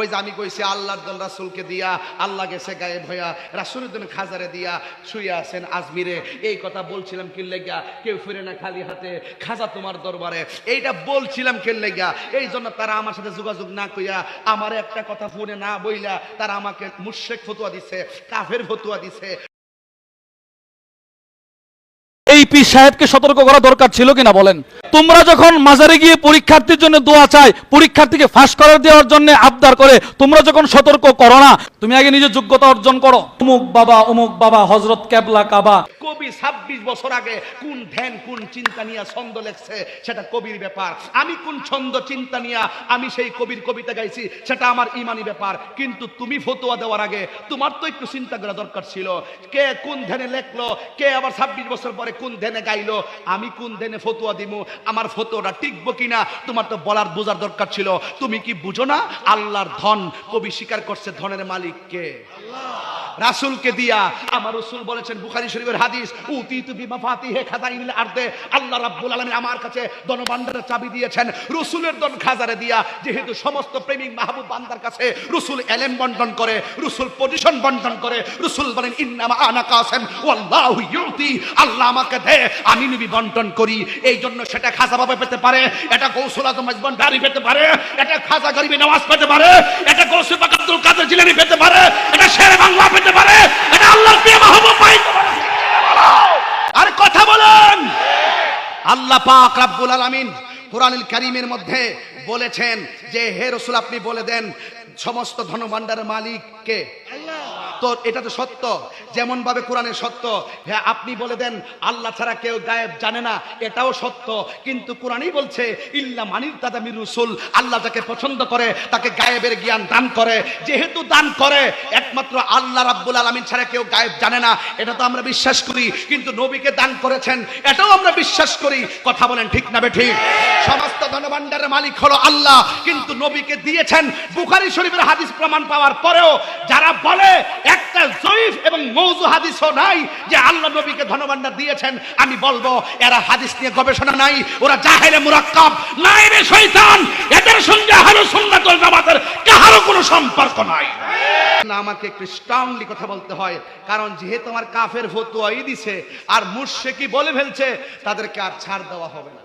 ওই যে আমি কইছি, আল্লাহর দল রাসুলকে দিয়া আল্লাহ গেছে গায়েব হইয়া রাসুলুদ্দিন খাজারে দিয়া শুয়ে আছেন আজমিরে। এই কথা বলছিলাম কি লেগা কেউ ফিরে না খালি হাতে, খাজা তোমার দরবারে। এইটা বলছিলাম কে লেগা এই জন্য তারা আমার সাথে যোগাযোগ না কইয়া আমার একটা কথা ফোনে না বইলা তারা আমাকে মুর্শেক ফতুয়া দিছে, কাফের ফতুয়া দিছে। এই পীর সাহেবকে সতর্ক করা দরকার ছিল কিনা বলেন? তোমরা যখন মাজারে গিয়ে পরীক্ষার্থীর জন্য দোয়া চাই, পরীক্ষার্থীকে ফাঁস করার দেওয়ার জন্য আবদার করে, তোমরা যখন সতর্ক করো না, তুমি আগে নিজের যোগ্যতা অর্জন করো। অমুক বাবা অমুক বাবা হজরত ক্যাবলা কাবা। কবি ছাব্বিশ বছর আগে কোন ধ্যান, কোন চিন্তা নিয়ে ছন্দ লেখছে, সেটা কবির ব্যাপার। আমি কোন ছন্দ, চিন্তা নিয়ে আমি সেই কবির কবিতা গাইছি, সেটা আমার ইমানি ব্যাপার। কিন্তু তুমি ফতোয়া দেওয়ার আগে তোমার তো একটু চিন্তা করা দরকার ছিল। কে কোন ধ্যানে লেখলো, কে আবার ছাব্বিশ বছর পরে কোন দেনে গাইলো, আমি কোন দেনে ফতুয়া দিব আমার ফতোয়াটা টিকবো কিনা, তোমার তো বলার, বোঝার দরকার ছিল। তুমি কি বুঝো না, আল্লাহর ধন কবি স্বীকার করছে ধনের মালিক কে রাসূলকে দিয়া, আমার রাসূল বলেছেন বুখারী শরীফের হাদিস, উতিতু বিমাফাতিহে খাজাইনিল আরদে আল্লাহ রাব্বুল আলামিন আমার কাছে ধনভাণ্ডারের চাবি দিয়েছেন। রাসূলের ধন খাজারে দিয়া, যেহেতু সমস্ত প্রেমিক মাহবুব বান্দার কাছে রাসূল এলেম বন্টন করে, রাসূল পজিশন বন্টন করে, রাসূল বলেন, ইন্নামা আনা কাসেম, ওয়াল্লাহু ইউতি আল্লাহ আমাকে দে, আমি নবী বন্টন করি। এই জন্য সেটা খাজা বাবা পেতে পারে, এটা কৌশল আজম দাঁড়ি পেতে পারে, এটা খাজা গরিবী নামাজ পেতে পারে, এটা পাক আব্দুল কাদের জিলানি পেতে পারে, এটা শেরে বাংলা পেতে পারে, এটা আল্লাহর প্রিয় মাহবুব পাইতে পারে আর কথা বলেন। আল্লাহ পাক রাব্বুল আলামিন কোরআনুল কারীমের মধ্যে বলেছেন যে, হে রাসূল আপনি বলে দেন, সমস্ত ধনভাণ্ডারের মালিক কে তো এটা তো সত্য। যেমন ভাবে কোরআনে সত্য হ্যাঁ আপনি বলে দেন, আল্লাহ ছাড়া কেউ গায়েব জানে না, এটাও সত্য। কিন্তু কোরআনই বলছে, ইল্লা মানির দাদা মির রসুল আল্লাহ যাকে পছন্দ করে, তাকে গায়েবের জ্ঞান দান করে। যেহেতু দান করে, একমাত্র আল্লাহ রাব্বুল আলামিন ছাড়া কেউ গায়েব জানে না, এটা তো আমরা বিশ্বাস করি। কিন্তু নবীকে দান করেছেন, এটাও আমরা বিশ্বাস করি। কথা বলেন ঠিক না ঠিক সমস্ত ধনভাণ্ডারের মালিক হলো আল্লাহ। কিন্তু নবীকে দিয়েছেন, বুখারী শরীফের হাদিস প্রমাণ পাওয়ার পরেও যারা বলে একটা জয়ীফ এবং মৌজু হাদিসও নাই যে আল্লাহ নবীকে ধনভাণ্ডার দিয়েছেন। আমি বলব, এরা হাদিস নিয়ে গবেষণা নাই, ওরা জাহেলে মুরাক্কাব নাই রে শয়তান, এদের সঙ্গে হারু সুন্নাতুল জামাতের কাহারও কোনো সম্পর্ক নাই। না, আমাকে একটু স্ট্রংলি কথা বলতে হয়, কারণ যেহেতু আমার কাফের ফতুয়াই দিছে, আর মুর্শেকি বলে ফেলছে, তাদেরকে আর ছাড় দেওয়া হবে না।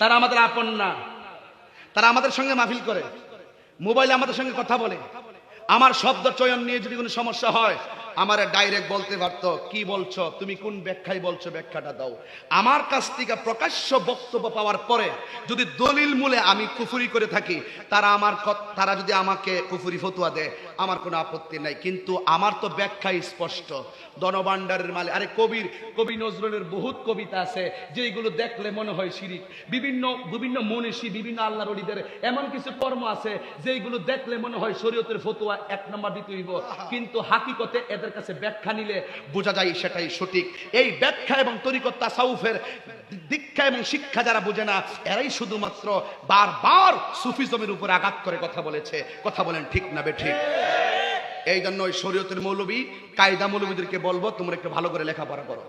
তারা আমাদের আপন না, তারা আমাদের সঙ্গে মাহফিল করে, মোবাইলে আমাদের সঙ্গে কথা বলে। আমার শব্দ চয়ন নিয়ে যদি কোনো সমস্যা হয়, আমার ডাইরেক্ট বলতে পারত, কি বলছো? তুমি কোন ব্যাখ্যায় বলছো? ব্যাখ্যাটা দাও। আমার কাছ থেকে প্রকাশ্য বক্তব্য পাওয়ার পরে যদি দলিল মূলে আমি কুফুরি করে থাকি, তারা আমার তারা যদি আমাকে কুফুরি ফতুয়া দেয় আমার কোনো আপত্তি নাই কিন্তু আমার তো ব্যাখ্যা স্পষ্ট। দনবান্ডারের মালে আরে কবির কবি নজরুলের বহুত কবিতা আছে যেগুলো দেখলে মনে হয় শিরিক। বিভিন্ন বিভিন্ন মনীষী বিভিন্ন আল্লাহর অলিদের এমন কিছু কর্ম আছে যেগুলো দেখলে মনে হয় শরীয়তের ফতুয়া এক নম্বর দিতে হইব। কিন্তু হাকিকতে এদের কাছে ব্যাখ্যা নিলে বোঝা যায় সেটাই সঠিক। এই ব্যাখ্যা এবং তরিকত তাসাউফের দীক্ষা এবং শিক্ষা যারা বোঝে না এরাই শুধুমাত্র বারবার সুফিজমের উপর আঘাত করে কথা বলেছে। কথা বলেন ঠিক না বে ঠিক? এই জন্য ওই শরীয়তের মৌলবী, কায়দা মৌলবীদেরকে বলব, তোমরা একটু ভালো করে লেখাপড়া করো।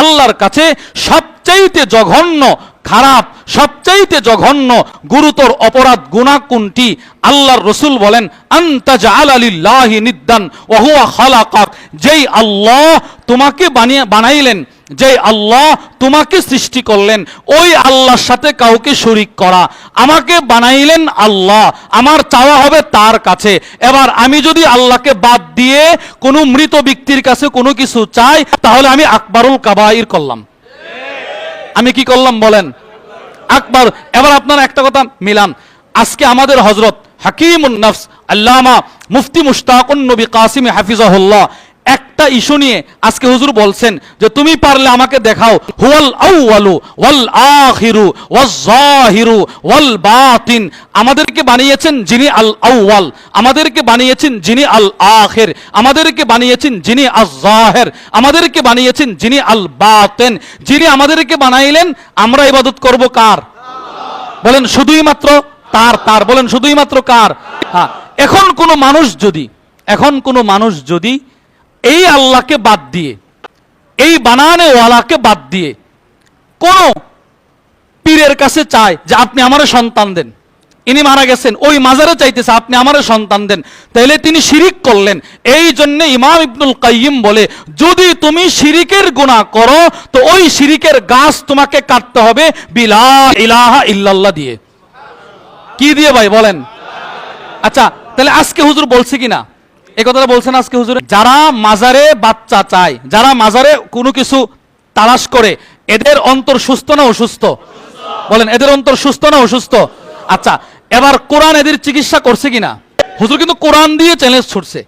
আল্লাহর কাছে সবচাইতে জঘন্য, খারাপ, সবচাইতে জঘন্য, গুরুতর অপরাধ গুণা কোনটি? আল্লাহর রসুল বলেন আন্তাজা আলিল্লাহি নিদ্দান ওহুয়া খালাকাক। যেই আল্লাহ তোমাকে বানিয়ে বানাইলেন যে আল্লাহ তোমাকে সৃষ্টি করলেন, ওই আল্লাহর সাথে কাউকে শরিক করা। আমাকে বানাইলেন আল্লাহ, আমার চাওয়া হবে তার কাছে। এবার আমি যদি আল্লাহকে বাদ দিয়ে কোনো মৃত ব্যক্তির কাছে কোনো কিছু চাই, তাহলে আমি আকবরুল কাবাইর করলাম। আমি কি করলাম বলেন? আকবর, এবার আপনার একটা কথা মিলান। আজকে আমাদের হজরত হাকিম নফস, আল্লামা মুফতি মুশতাকুন নবী কাসিম হাফিজাহুল্লাহ একটা ইস্যু নিয়ে আজকে হুজুর বলছেন যে তুমি পারলে আমাকে দেখাও, হুয়াল আউয়ালু ওয়াল আখিরু, ওয়াজ জাহিরু, ওয়াল বাতিন। আমাদেরকে বানিয়েছেন যিনি আল আউয়াল আমাদেরকে বানিয়েছেন যিনি আল আখির, আমাদেরকে বানিয়েছেন যিনি আজ জাহের, আমাদেরকে বানিয়েছেন যিনি আল বাতেন। যিনি আমাদেরকে বানাইলেন, আমরা ইবাদত করব কার? বলেন শুধুই মাত্র তার তার, বলেন শুধুই মাত্র কার? হ্যাঁ এখন কোনো মানুষ যদি, এখন কোনো মানুষ যদি এই আল্লাহকে বাদ দিয়ে, এই বানানে ওয়ালাকে বাদ দিয়ে কোন পীরের কাছে চায় যে আপনি আমার সন্তান দেন। ইনি মারা গেছেন, ওই মাজারে চাইতেছে আপনি আমারে সন্তান দেন। তাইলে তিনি শিরিক করলেন। এই জন্য ইমাম ইবনুল কাইয়িম বলে, যদি তুমি শিরিকের গুনাহ করো, তো ওই শিরিকের গাছ তোমাকে কাটতে হবে বিলা ইলাহা ইল্লাল্লাহ দিয়ে। কি দিয়ে ভাই, বলেন। আচ্ছা তাহলে আজকে হুজুর বলছে কিনা? এই কথাটা বলছেন আজকে যারা মাজারে বাচ্চা চায়, যারা মাজারে কোনো কিছু তালাশ করে, এদের অন্তর সুস্থ না অসুস্থ? বলেন, এদের অন্তর সুস্থ না অসুস্থ? আচ্ছা এবার কোরআন এদের চিকিৎসা করছে কিনা? হুজুর কিন্তু কোরআন দিয়ে চ্যালেঞ্জ ছুটছে।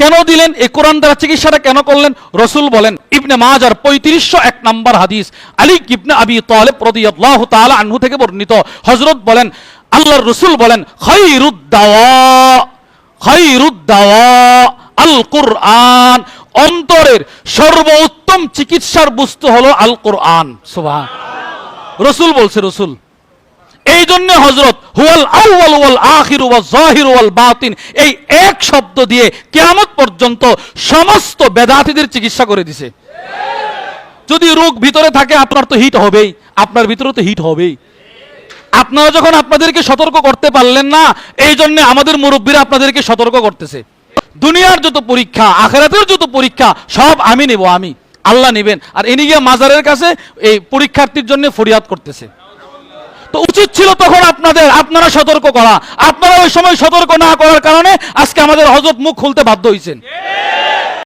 কেন দিলেন? এই কোরআন দ্বারা চিকিৎসাটা কেন করলেন? রসুল বলেন, ইবনে মাজার পঁয়ত্রিশশো এক নম্বর হাদিস, আলী ইবনে আবি তালেব রাদিয়াল্লাহু তাআলা আনহু থেকে বর্ণিত। হযরত বলেন, আল্লাহর রসুল বলেন খায়রুদ্দাওয়া আল কোরআন অন্তরের সর্বোত্তম চিকিৎসার বস্তু হলো আল কোরআন সুবহান। রসুল বলছে, রসুল এই জন্য হজরত হুয়াল আউয়াল ওয়াল আখির ওয়াল জাহির ওয়াল বাতিন এই এক শব্দ দিয়ে কিয়ামত পর্যন্ত সমস্ত বেদাতীদের চিকিৎসা করে দিছে। যদি রোগ ভিতরে থাকে, আপনার তো হিট হবেই। আপনার ভিতরে তো হিট হবেই। আপনারা যখন আপনাদেরকে সতর্ক করতে পারলেন না, এই জন্য আমাদের মুরব্বীরা আপনাদেরকে সতর্ক করতেছে। দুনিয়ার যত পরীক্ষা, আখেরাতের যত পরীক্ষা, সব আমি নেব, আমি। আল্লাহ নেবেন। আর ইনি গিয়ে মাজারের কাছে এই পরীক্ষার্থীর জন্য ফরিয়াদ করতেছে। তো উচিত ছিল তখন আপনাদের, আপনারা সতর্ক করা। আপনারা ওই সময় সতর্ক না করার কারণে আজকে আমাদের হজরত মুখ খুলতে বাধ্য হয়েছেন